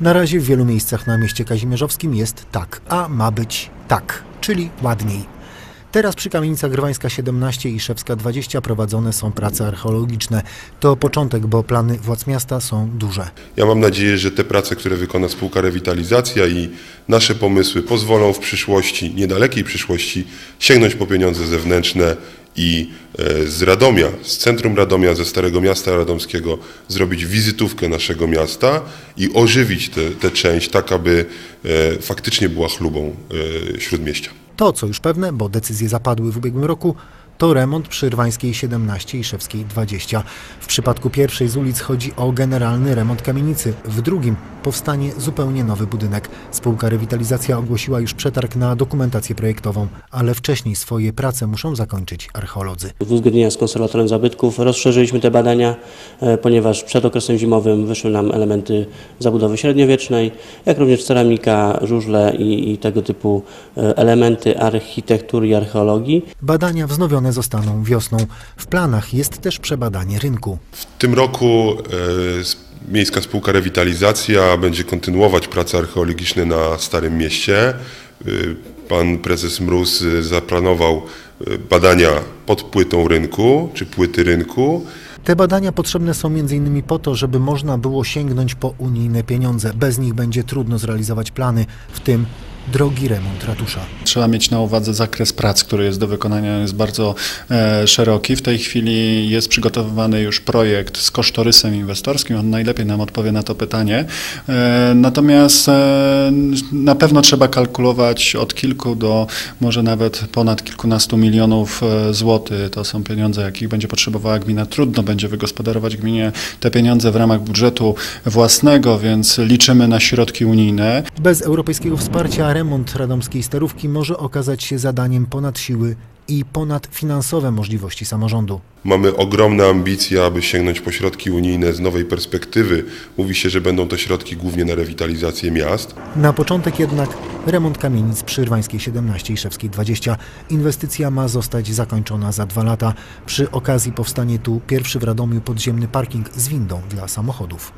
Na razie w wielu miejscach na mieście kazimierzowskim jest tak, a ma być tak, czyli ładniej. Teraz przy kamienicach Grwańska 17 i Szewska 20 prowadzone są prace archeologiczne. To początek, bo plany władz miasta są duże. Ja mam nadzieję, że te prace, które wykona spółka Rewitalizacja i nasze pomysły pozwolą w przyszłości, niedalekiej przyszłości, sięgnąć po pieniądze zewnętrzne i e, z Radomia, z centrum Radomia, ze Starego Miasta Radomskiego zrobić wizytówkę naszego miasta i ożywić tę część tak, aby e, faktycznie była chlubą e, Śródmieścia. To, co już pewne, bo decyzje zapadły w ubiegłym roku, to remont przy Rwańskiej 17 i Szewskiej 20. W przypadku pierwszej z ulic chodzi o generalny remont kamienicy, w drugim powstanie zupełnie nowy budynek. Spółka Rewitalizacja ogłosiła już przetarg na dokumentację projektową, ale wcześniej swoje prace muszą zakończyć archeolodzy. W uzgodnieniach z konserwatorem zabytków rozszerzyliśmy te badania, e, ponieważ przed okresem zimowym wyszły nam elementy zabudowy średniowiecznej, jak również ceramika, żużle i, i tego typu e, elementy architektury i archeologii. Badania zostaną wiosną. W planach jest też przebadanie rynku. W tym roku e, Miejska Spółka Rewitalizacja będzie kontynuować prace archeologiczne na Starym Mieście. E, Pan prezes Mróz e, zaplanował badania pod płytą rynku, czy płyty rynku. Te badania potrzebne są m.in. po to, żeby można było sięgnąć po unijne pieniądze. Bez nich będzie trudno zrealizować plany, w tym drogi remont ratusza. Trzeba mieć na uwadze zakres prac, który jest do wykonania, jest bardzo e, szeroki. W tej chwili jest przygotowywany już projekt z kosztorysem inwestorskim. On najlepiej nam odpowie na to pytanie. E, natomiast e, na pewno trzeba kalkulować od kilku do może nawet ponad kilkunastu milionów e, złotych. To są pieniądze, jakich będzie potrzebowała gmina. Trudno będzie wygospodarować gminie te pieniądze w ramach budżetu własnego, więc liczymy na środki unijne. Bez europejskiego wsparcia remont radomskiej starówki może okazać się zadaniem ponad siły i ponad finansowe możliwości samorządu. Mamy ogromne ambicje, aby sięgnąć po środki unijne z nowej perspektywy. Mówi się, że będą to środki głównie na rewitalizację miast. Na początek jednak remont kamienic przy Rwańskiej 17 i Szewskiej 20. Inwestycja ma zostać zakończona za dwa lata. Przy okazji powstanie tu pierwszy w Radomiu podziemny parking z windą dla samochodów.